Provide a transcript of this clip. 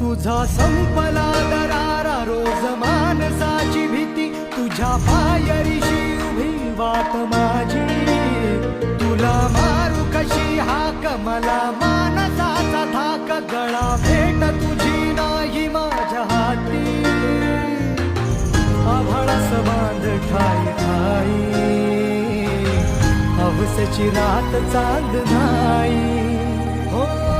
तुझा संपला दरारा रोज मानसाची भीती. तुझ्या पायरीशी उभी वाट माझी. तुला मारू कशी हाक? मला मानसाचा धाक. गळा भेट तुझी नाही माझ्या हाती. आभाळास बांध ठाई ठाई. अवसची रात चांद नाही. हो.